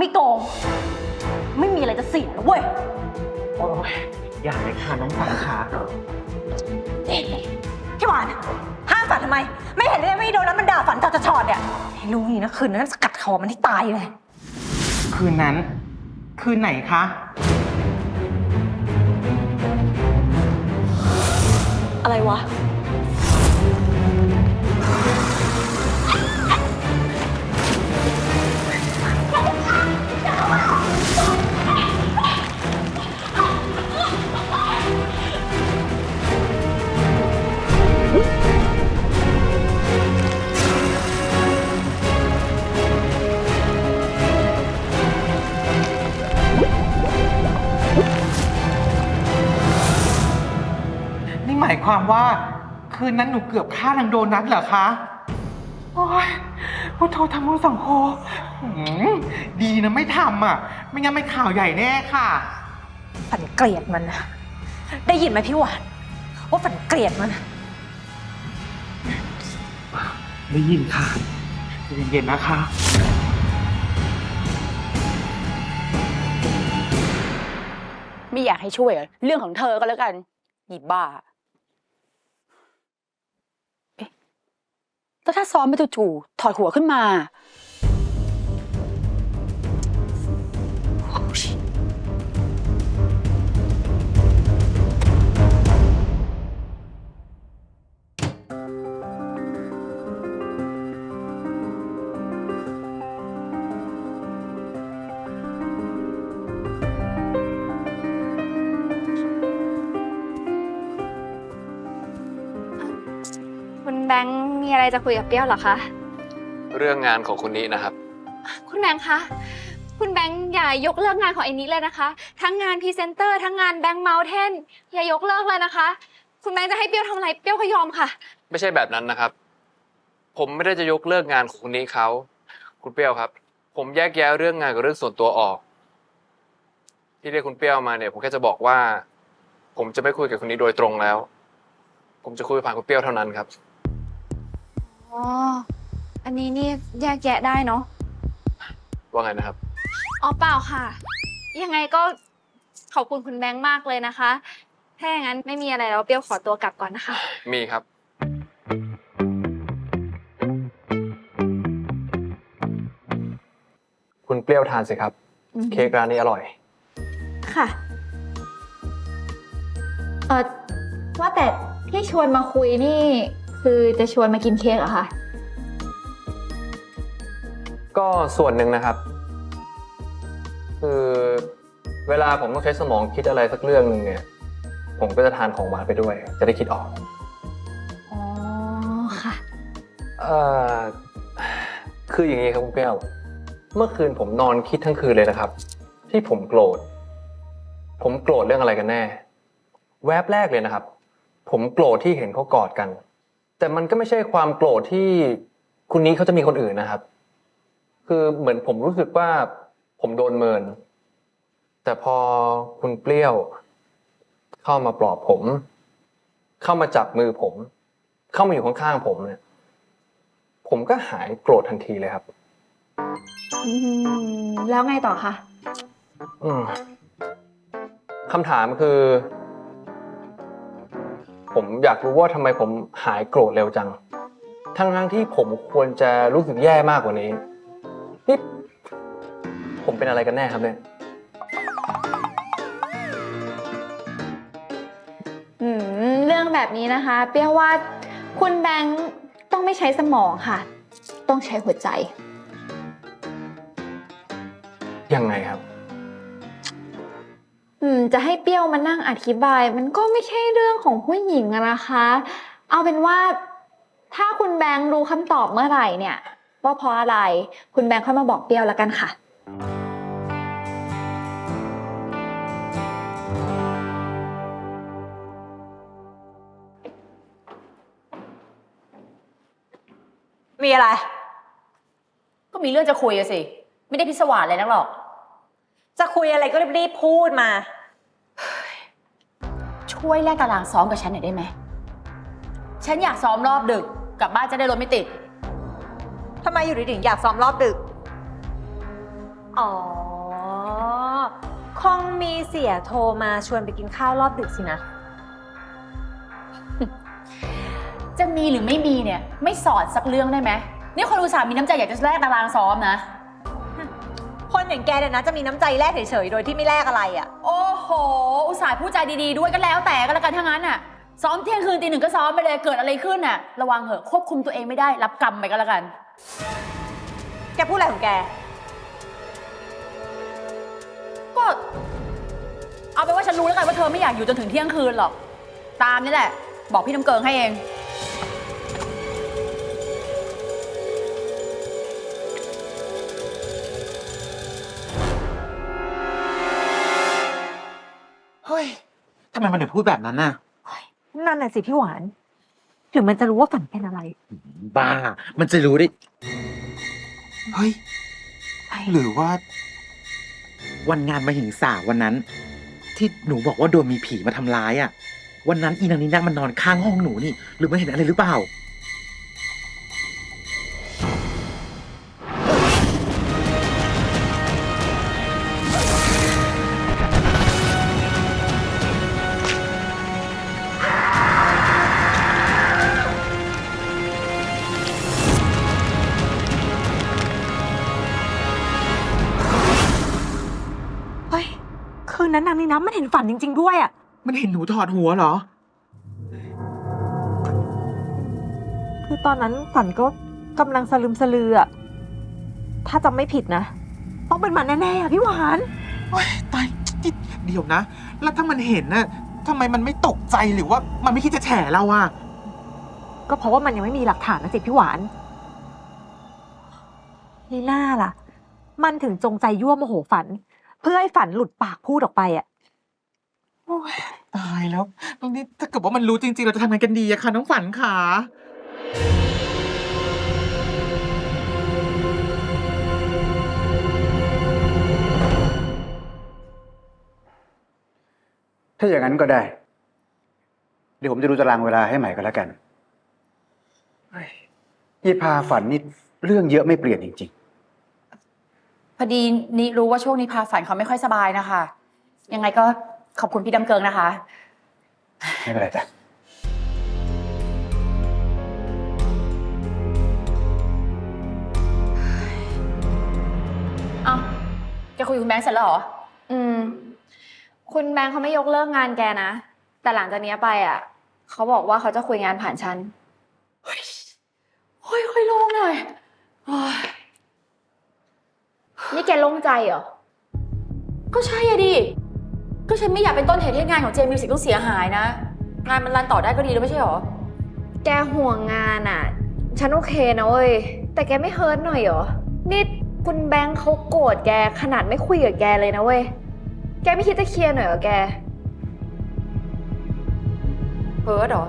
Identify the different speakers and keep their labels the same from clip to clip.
Speaker 1: ไม่โกง ไม่มีอะไรจะเสียแล้วเว้ย
Speaker 2: โอ้ยอย่าเลยค่ะน้องฝันค่ะ
Speaker 1: พี่หวานห้ามฝันทำไม ไม่เห็นเลยไม่โดนนั้นมันด่าฝันจะจะชอดเนี่ยให้รู้นี่นะคืนนั้นสกัดคอมันที่ตายเลย
Speaker 2: คืนนั้น คืนไหนคะ
Speaker 1: อะไรวะ
Speaker 2: วามว่า คืนนั้นหนูเกือบฆ่านางโดนัทเหรอคะ โอ้ยพุทโธธรรมโมสังโฆหืมดีนะไม่ทำอะ ไม่งั้นไม่ข่าวใหญ่แน่ค่ะ
Speaker 1: ฝันเกลียดมันนะ ได้ยินไหมพี่หวาน ว่าฝันเกลียดมัน
Speaker 2: ได้ยินค่ะใจเย็นๆนะคะ
Speaker 3: ไม่อยากให้ช่วยเหรอเรื่องของเธอก็แล้วกันหยิบบ้า เอ๊ะ แล้วถ้าซ้อมไปจู่ๆถอดหัวขึ้นมา
Speaker 4: คุณแบงค์มีอะไรจะคุยกับเปรี้ยวเหรอคะ
Speaker 5: เรื่องงานของคุณนี้นะครับ
Speaker 4: คุณแบงค์คะ คุณแบงค์อย่ายกเลิกงานของไอ้นี้เลยนะคะ ทั้งงานพรีเซนเตอร์ทั้งงานแบงค์เมลเทนอย่ายกเลิกเลยนะคะ คุณแบงค์จะให้เปรี้ยวทำอะไรเปรี้ยวก็ยอมค่ะ
Speaker 5: ไม่ใช่แบบนั้นนะครับ ผมไม่ได้จะยกเลิกงานของคุณนี้เขา คุณเปรี้ยวครับ ผมแยกแยะเรื่องงานกับเรื่องส่วนตัวออก ที่เรียกคุณเปรี้ยวมาเนี่ย ผมแค่จะบอกว่า ผมจะไม่คุยกับคุณนี้โดยตรงแล้ว ผมจะคุยผ่านคุณเปรี้ยวเท่านั้นครับ
Speaker 4: อ๋อ อันนี้นี่แยกแยะได้เนาะ
Speaker 5: ว่าไงนะครับ
Speaker 4: อ๋อเปล่าค่ะ ยังไงก็ขอบคุณคุณแบงค์มากเลยนะคะ ถ้าอย่างนั้นไม่มีอะไรแล้วเปรี้ยวขอตัวกลับก่อนนะคะ
Speaker 5: มีครับ คุณเปรี้ยวทานสิครับ เค้กร้านนี้อร่อย
Speaker 4: ค่ะ เออว่าแต่ที่ชวนมาคุยนี่ คือจะชวนมากินเค้กเหรอคะ
Speaker 5: ก็ส่วนหนึ่งนะครับ คือเวลาผมต้องใช้สมองคิดอะไรสักเรื่องหนึ่งเนี่ย ผมก็จะทานของหวานไปด้วย จะได้คิดออก
Speaker 4: อ๋อค่ะ
Speaker 5: เอ่อคืออย่างนี้ครับคุณเปรี้ยวเมื่อคืนผมนอนคิดทั้งคืนเลยนะครับ ที่ผมโกรธ ผมโกรธเรื่องอะไรกันแน่ แวบแรกเลยนะครับ ผมโกรธที่เห็นเขากอดกัน แต่มันก็ไม่ใช่ความโกรธที่คุณนี้เขาจะมีคนอื่นนะครับ คือเหมือนผมรู้สึกว่าผมโดนเมิน แต่พอคุณเปรี้ยว เข้ามาปลอบผม เข้ามาจับมือผม เข้ามาอยู่ข้างๆผมเนี่ย ผมก็หายโกรธทันทีเลยครับ
Speaker 4: อืมแล้วไงต่อคะ
Speaker 5: อืมคำถามคือ ผมอยากรู้ว่าทำไมผมหายโกรธเร็วจัง ทั้งทั้งๆที่ผมควรจะรู้สึกแย่มากกว่านี้ นี่ ผมเป็นอะไรกันแน่ครับเนี่ย
Speaker 4: อืมเรื่องแบบนี้นะคะ เปรี้ยวว่าคุณแบงค์ต้องไม่ใช้สมองค่ะ ต้องใช้หัวใจ
Speaker 5: ยังไงครับ
Speaker 4: อืม จะให้เปรี้ยวมานั่งอธิบาย มันก็ไม่ใช่เรื่องของผู้หญิงอะนะคะ เอาเป็นว่า ถ้าคุณแบงค์รู้คำตอบเมื่อไหร่เนี่ย ว่าเพราะอะไร คุณแบงค์ค่อยมาบอกเปรี้ยวแล้วกันค่ะ
Speaker 1: มีอะไร
Speaker 3: ก็มีเรื่องจะคุยอะสิ ไม่ได้พิศวาสอะไรนักหรอก
Speaker 1: จะคุยอะไรก็รีบๆพูดมา
Speaker 3: ช่วยแลกตารางซ้อมกับฉันหน่อยได้ไหม ฉันอยากซ้อมรอบดึก กลับบ้านจะได้รถไม่ติด
Speaker 1: ทำไมอยู่ดีๆอยากซ้อมรอบดึก อ๋อ คงมีเสียโทรมาชวนไปกินข้าวรอบดึกสินะ
Speaker 3: จะมีหรือไม่มีเนี่ย ไม่สอนสักเรื่องได้ไหมนี่คนอุตส่าห์มีน้ำใจอยากจะแลกตารางซ้อมนะ
Speaker 1: คน อย่างแกเนี่ยนะจะมีน้ำใจแลกเฉยๆ โดยที่ไม่แลกอะไรอะ่ะ
Speaker 3: โอ้โห อุตส่าห์พูดใจดีๆ ด้วยก็แล้วแต่ก็แล้วกันทั้งนั้นน่ะ ซ้อมเที่ยงคืนตีหนึ่งก็ซ้อมไปเลย เกิดอะไรขึ้นน่ะ ระวังเหอะ ควบคุมตัวเองไม่ได้ รับกรรมไปก็แล้วกัน
Speaker 1: แกพูดอะไรของแก
Speaker 3: ก็ เอาเป็นว่าฉันรู้แล้วกันว่าเธอไม่อยากอยู่จนถึงเที่ยงคืนหรอก ตามนี่แหละ บอกพี่น้ำเกิงให้เอง
Speaker 2: ทำไมมันถึงพูดแบบนั้นน่ะ
Speaker 1: นั่นน่ะสิพี่หวานหรือมันจะรู้ว่าฝันเป็นอะไร
Speaker 2: บ้า มันจะรู้ได้ เฮ้ยหรือว่า วันงานมาหิงสาวันนั้น ที่หนูบอกว่าโดนมีผีมาทำร้ายอะ วันนั้นอีนางนี้นั่งมันนอนข้างห้องหนูนี่ หรือมันเห็นอะไรหรือเปล่า
Speaker 1: นนั้นนางนี่นะมันเห็นฝันจริง ๆ ด้วยอะ่ะ
Speaker 2: มันเห็นหนูถอดหัวเหรอ
Speaker 1: คือตอนนั้นฝันก็กำลังสลืมสลืออะถ้าจำไม่ผิดนะ ต้องเป็นมันแน่ๆอะพี่หวาน
Speaker 2: โอ๊ยตายจิเดี๋ยวนะ แล้วถ้ามันเห็นน่ะทำไมมันไม่ตกใจหรือว่ามันไม่คิดจะแฉเราอะ
Speaker 1: ก็เพราะว่ามันยังไม่มีหลักฐานนะสิพี่หวานนี่น่าล่ะ มันถึงจงใจยั่วโมโหฝัน เพื่อให้ฝันหลุดปากพูดออกไปอะ
Speaker 2: โอ้ยตายแล้วตรงนี้ถ้าเกิดว่ามันรู้จริงๆ เราจะทำไงกันดีอะคะน้องฝันขา
Speaker 6: ถ้าอย่างนั้นก็ได้ เดี๋ยวผมจะดูตารางเวลาให้ใหม่ก็แล้วกันเฮ้ยยี่พาฝันนี่เรื่องเยอะไม่เปลี่ยนจริง
Speaker 3: พอดีนี่รู้ว่าช่วงนี้พาฝันเขาไม่ค่อยสบายนะคะ ยังไงก็ขอบคุณพี่ดำเกิงนะคะ
Speaker 6: ๆไม่เป็นไรจ้ะ
Speaker 3: เอ้าแกคุยกับคุณแบงค์เสร็จแล้วเหรอ
Speaker 4: อืม คุณแบงค์เขาไม่ยกเลิกงานแกนะ แต่หลังจากเนี้ยไปอะ เขาบอกว่าเขาจะคุยงานผ่านฉัน
Speaker 3: เฮ้ยค่อยๆโล่งหน่อยโอ้ย
Speaker 4: นี่ แกโล่งใจเหรอ
Speaker 3: ก็ใช่อะดิ ก็ฉันไม่อยากเป็นต้นเหตุให้งานของเจมิวสิกต้องเสียหายนะ งานมันรันต่อได้ก็ดีแล้วไม่ใช่หรอ
Speaker 4: แกห่วงงานอะ ฉันโอเคนะเว้ย แต่แกไม่เฮิร์ตหน่อยเหรอ นี่คุณแบงค์เขาโกรธแกขนาดไม่คุยกับแกเลยนะเว้ย แกไม่คิดจะเคลียร์หน่อยเหรอแก
Speaker 3: เพิร์ดเหรอ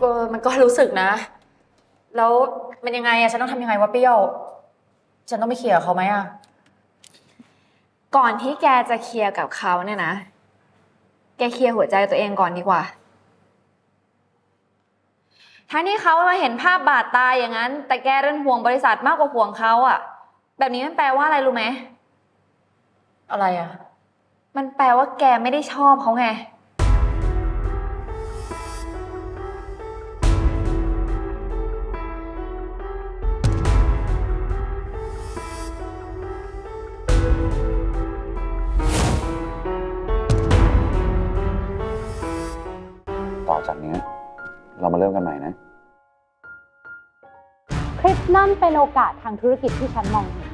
Speaker 3: ก็มันก็รู้สึกนะ แล้วมันยังไงอะฉันต้องทำยังไงวะเปรี้ยว ฉันต้องไปเคลียร์กับเขาไหมอะ
Speaker 4: ก่อนที่แกจะเคลียร์กับเขาเนี่ยนะ แกเคลียร์หัวใจตัวเองก่อนดีกว่าถ้านี่เขามาเห็นภาพบาดตายอย่างนั้น แต่แกเรื่องห่วงบริษัทมากกว่าห่วงเขาอะแบบนี้มันแปลว่าอะไรรู้ไหม
Speaker 3: อะไรอะ
Speaker 4: มันแปลว่าแกไม่ได้ชอบเขาไง
Speaker 6: จากนี้ เรามาเริ่มกันใหม่นะ
Speaker 7: คลิปนั่นเป็นโอกาสทางธุรกิจที่ฉันมองเห็น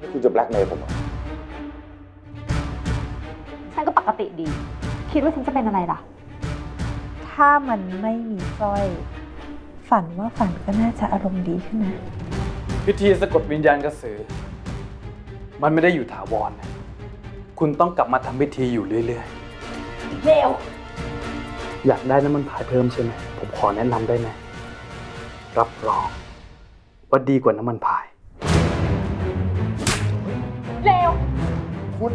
Speaker 6: นี่คุณจะแบล็กเมย์ผมเหรอ
Speaker 1: ฉันก็ปกติดี คิดว่าฉันจะเป็นอะไรล่ะ ถ้ามันไม่มีสร้อย ฝันว่าฝันก็น่าจะอารมณ์ดีขึ้นนะ
Speaker 8: พิธีสะกดวิญญาณกระสือ มันไม่ได้อยู่ถาวรนะคุณต้องกลับมาทำพิธีอยู่เรื่อย
Speaker 3: เร็ว
Speaker 8: ๆ อยากได้น้ำมันพายเพิ่มใช่ไหมผมขอแนะนำได้ไหมรับรองว่าดีกว่าน้ำมันพาย
Speaker 3: เร็ว
Speaker 2: คุณ